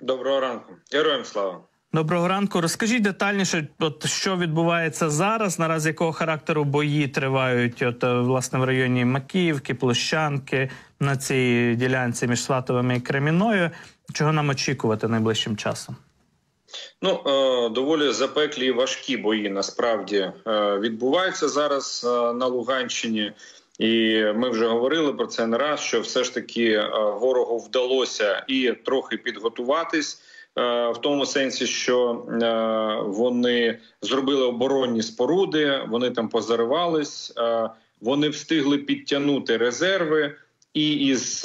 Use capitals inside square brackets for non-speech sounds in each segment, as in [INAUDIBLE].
Доброго ранку, героям слава. Доброго ранку. Розкажіть детальніше, от що відбувається зараз, наразі якого характеру бої тривають, от е, власне в районі Макіївки, Площанки на цій ділянці між Сватовими і Креміною. Чого нам очікувати найближчим часом? Ну е, доволі запеклі і важкі бої насправді е, відбуваються зараз на Луганщині. І ми вже говорили про це не раз. Що все ж таки ворогу вдалося і трохи підготуватись. Е, в тому сенсі, що е, вони зробили оборонні споруди, вони там позаривались, е, вони встигли підтягнути резерви. І із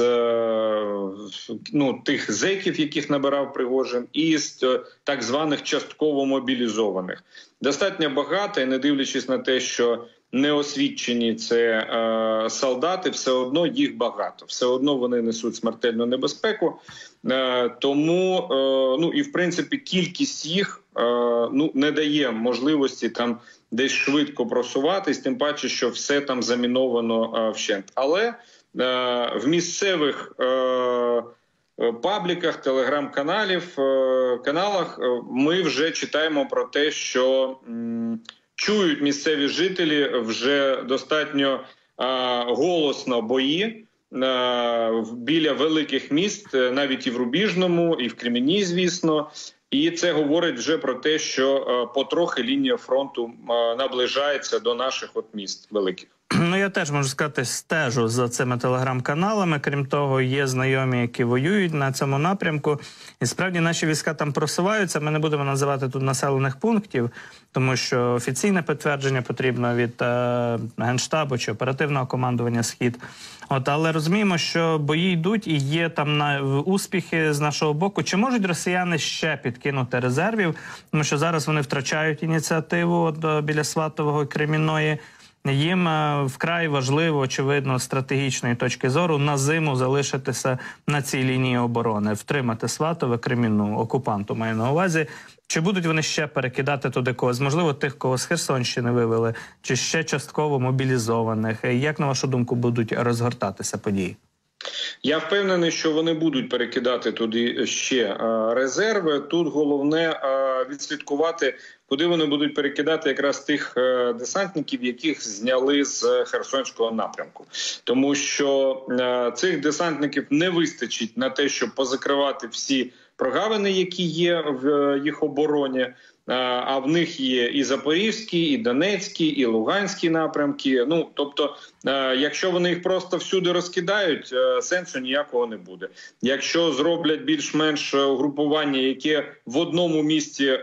ну, тих зеків, яких набирав Пригожин, і з так званих частково мобілізованих, достатньо багато, і не дивлячись на те, що неосвідчені це е, солдати, все одно їх багато, все одно вони несуть смертельну небезпеку. Е, тому е, ну і в принципі кількість їх е, ну не дає можливості там десь швидко просуватись, тим паче, що все там заміновано е, вщент. Але е, в місцевих е, Пабліках, телеграм-каналів каналах ми вже читаємо про те, що чують місцеві жителі вже достатньо голосно бої біля великих міст, е, навіть і в Рубіжному, і в Кремені, звісно. І це говорить вже про те, що е, потрохи лінія фронту наближається до наших от міст великих. [CLEARS THROAT] Ну я теж можу сказати, стежу за цими телеграм-каналами. Крім того, є знайомі, які воюють на цьому напрямку. І справді наші війська там просуваються. Ми не будемо називати тут населених пунктів, тому що офіційне підтвердження потрібно від е, генштабу чи оперативного командування Схід. От але розуміємо, що бої йдуть і є там на успіхи з нашого боку. Чи можуть росіяни ще підкинути резервів? Тому що зараз вони втрачають ініціативу от, е, біля Сватового і Кремінної. Їм е, вкрай важливо, очевидно, з стратегічної точки зору на зиму залишитися на цій лінії оборони, втримати сватове кримінну окупанту. Маю на увазі. Чи будуть вони ще перекидати туди когось? Можливо, тих, кого з Херсонщини вивели, чи ще частково мобілізованих? Як на вашу думку будуть розгортатися події? Я впевнений, що вони будуть перекидати туди ще е, резерви. Тут головне е, відслідкувати, куди вони будуть перекидати якраз тих е, десантників, яких зняли з Херсонського напрямку, тому що цих десантників не вистачить на те, щоб позакривати всі прогавини, які є в їх обороні. А в них є і Запорізькі, і Донецькі, і Луганські напрямки. Ну тобто, якщо вони їх просто всюди розкидають, сенсу ніякого не буде. Якщо зроблять більш-менш угрупування, яке в одному місці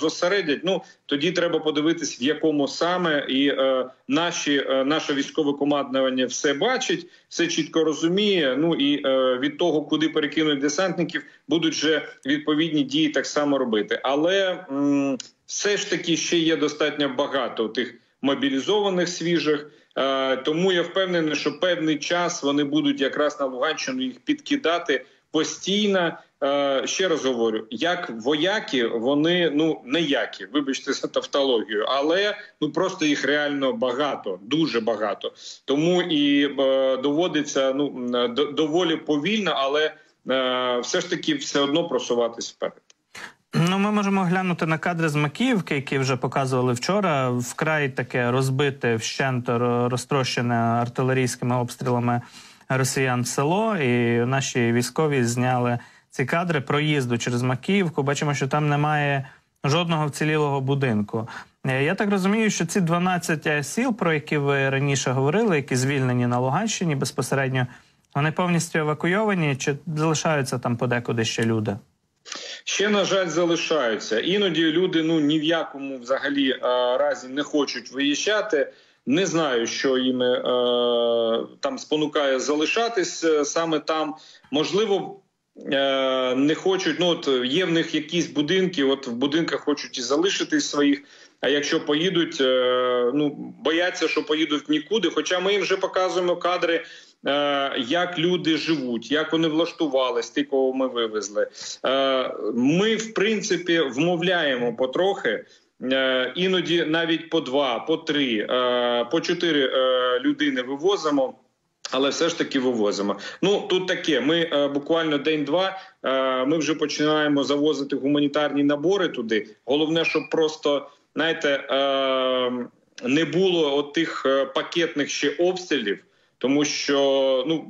зосередять, ну тоді треба подивитись, в якому саме і наші наше військове командування все бачить, все чітко розуміє. Ну і від того, куди перекинуть десантників, будуть вже відповідні дії так само робити. Але все ж таки ще є достатньо багато тих мобілізованих свіжих. Е, тому я впевнений, що певний час вони будуть якраз на Луганщину їх підкидати постійно. Е, ще раз говорю, як вояки, вони ну неякі, вибачте за тавтологію, але ну просто їх реально багато, дуже багато. Тому і е, доводиться ну доволі повільно, але все ж таки все одно просуватись вперед. Ну, ми можемо глянути на кадри з Макіївки, які вже показували вчора. Вкрай таке розбите вщент розтрощене артилерійськими обстрілами росіян село. І наші військові зняли ці кадри проїзду через Макіївку. Бачимо, що там немає жодного вцілілого будинку. Е, я так розумію, що ці 12 сіл, про які ви раніше говорили, які звільнені на Луганщині безпосередньо, вони повністю евакуйовані чи залишаються там подекуди ще люди? Ще на жаль залишаються. Іноді люди ну ні в якому взагалі е, разі не хочуть виїжджати. Не знаю, що їм е, там спонукає залишатись е, саме там. Можливо, не хочуть. Ну от є в них якісь будинки. От в будинках хочуть і залишитись своїх. А якщо поїдуть, е, ну бояться, що поїдуть нікуди. Хоча ми їм вже показуємо кадри Е, як люди живуть, як вони влаштувались, ті, кого ми вивезли. Е, ми, в принципі, вмовляємо потрохи. Е, іноді навіть по два, по три, по чотири людини вивозимо. Але все ж таки вивозимо. Ну тут таке. Ми е, буквально день-два. Е, ми вже починаємо завозити гуманітарні набори туди. Головне, щоб просто знаєте, е, не було отих е, пакетних ще обстрілів, тому що ну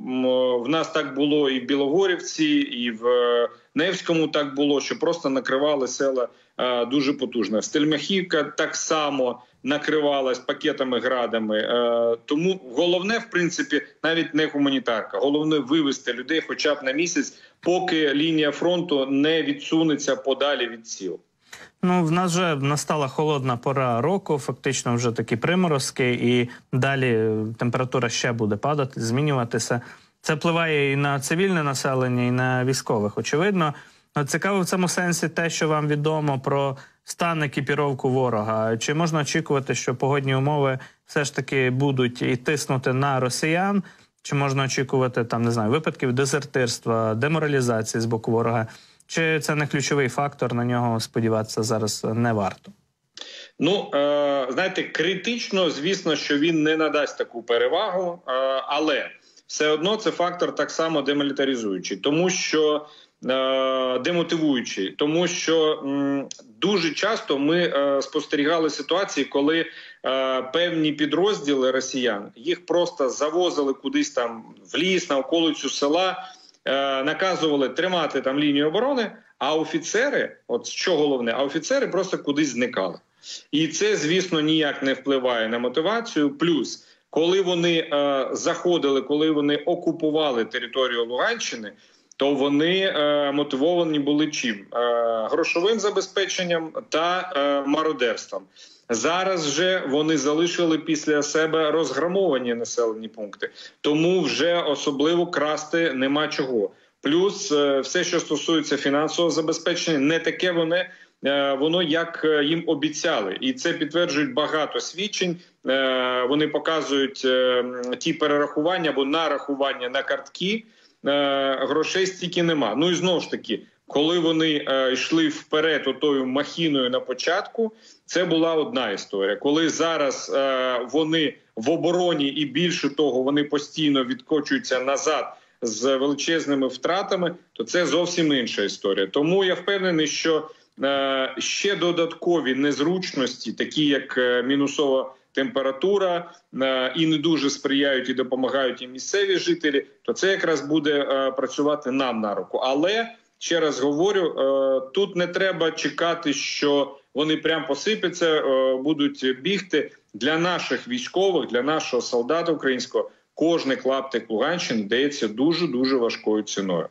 в нас так було і в Білогорівці, і в е, Невському так було, що просто накривали села е, дуже потужно. Стельмахівка так само накривалась пакетами градами. Е, тому головне, в принципі, навіть не гуманітарка. Головне вивести людей, хоча б на місяць, поки лінія фронту не відсунеться подалі від сіл. Ну, в нас вже настала холодна пора року, фактично вже такі приморозки, і далі температура ще буде падати, змінюватися. Це впливає і на цивільне населення, і на військових. Очевидно, цікаво в цьому сенсі те, що вам відомо про стан екіпіровку ворога. Чи можна очікувати, що погодні умови все ж таки будуть і тиснути на росіян? Чи можна очікувати там не знаю випадків дезертирства, деморалізації з боку ворога? Чи це не ключовий фактор? На нього сподіватися зараз не варто? Ну е, знаєте, критично, звісно, що він не надасть таку перевагу, е, але все одно це фактор так само демілітаризуючий, тому що демотивуючий, тому що дуже часто ми е, спостерігали ситуації, коли е, певні підрозділи росіян їх просто завозили кудись там в ліс на околицю села. Е, наказували тримати там лінію оборони. А офіцери, от що головне, а офіцери просто кудись зникали, і це, звісно, ніяк не впливає на мотивацію. Плюс, коли вони е, заходили, коли вони окупували територію Луганщини, то вони е, мотивовані були чим е, грошовим забезпеченням та е, мародерством. Зараз вже вони залишили після себе розграмовані населені пункти, тому вже особливо красти нема чого. Плюс е, все, що стосується фінансового забезпечення, не таке вони. Е, воно як е, їм обіцяли, і це підтверджують багато свідчень. Вони показують ті перерахування або нарахування на картки. Грошей стільки нема. Ну і знову ж таки, коли вони е, йшли вперед, отою махіною на початку, це була одна історія. Коли зараз е, вони в обороні, і більше того, вони постійно відкочуються назад з величезними втратами, то це зовсім інша історія. Тому я впевнений, що е, ще додаткові незручності, такі як е, мінусова. Температура е, і не дуже сприяють і допомагають і місцеві жителі, то це якраз буде е, працювати нам на руку. Але ще раз говорю: е, тут не треба чекати, що вони прям посипляться, е, будуть бігти для наших військових, для нашого солдата українського. Кожний клаптик Луганщини дається дуже дуже важкою ціною.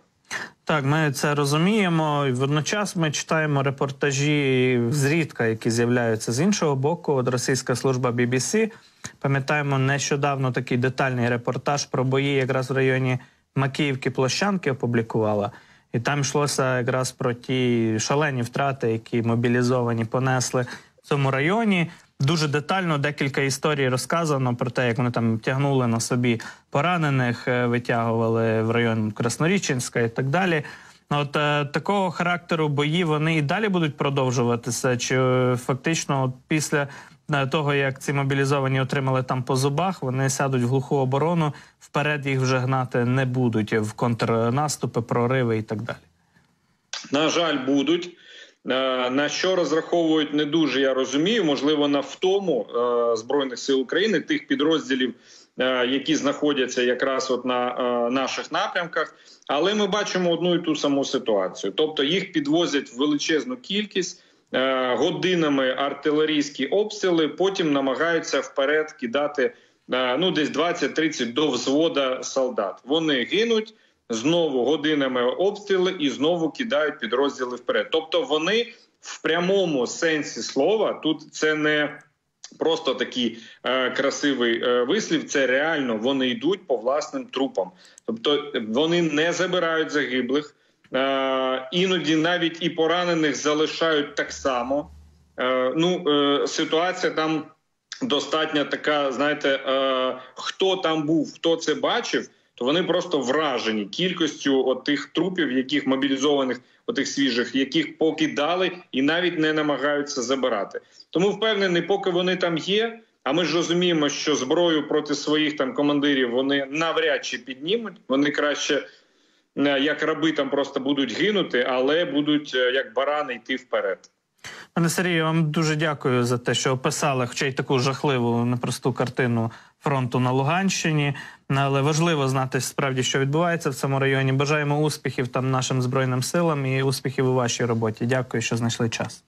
Так, ми це розуміємо. Водночас ми читаємо репортажі зрідка, які з'являються з іншого боку. От російська служба BBC. Пам'ятаємо нещодавно такий детальний репортаж про бої, якраз в районі Макіївки Площанки опублікувала. І там йшлося якраз про ті шалені втрати, які мобілізовані понесли в цьому районі. Дуже детально декілька історій розказано про те, як вони там тягнули на собі поранених, е, витягували в район Красноріченська і так далі. От е, такого характеру бої вони і далі будуть продовжуватися. Чи е, фактично, от після того, як ці мобілізовані отримали там по зубах, вони сядуть в глуху оборону, вперед їх вже гнати не будуть в контрнаступи, прориви і так далі. На жаль, будуть. Е, на що розраховують не дуже, я розумію. Можливо, на втому е, збройних сил України тих підрозділів, е, які знаходяться якраз от на наших напрямках. Але ми бачимо одну і ту саму ситуацію. Тобто їх підвозять в величезну кількість. Годинами артилерійські обстріли, потім намагаються вперед кидати ну десь 20-30 до взвода солдат. Вони гинуть знову годинами обстріли і знову кидають підрозділи вперед. Тобто вони в прямому сенсі слова тут це не Просто такий е, красивий е, вислів. Це реально вони йдуть по власним трупам, тобто вони не забирають загиблих, Е, іноді навіть і поранених залишають так само. Е, ну, е, ситуація там достатньо така. Знаєте, хто там був, хто це бачив, то вони просто вражені кількістю тих трупів, яких мобілізованих, отих свіжих, яких покидали і навіть не намагаються забирати. Тому впевнений, поки вони там є. А ми ж розуміємо, що зброю проти своїх там командирів вони навряд чи піднімуть. Вони краще е, як раби там просто будуть гинути, але будуть е, як барани йти вперед. Пане Сергію, вам дуже дякую за те, що описали, хоча й таку жахливу непросту картину фронту на Луганщині. Але важливо знати справді, що відбувається в цьому районі. Бажаємо успіхів там нашим збройним силам і успіхів у вашій роботі. Дякую, що знайшли час.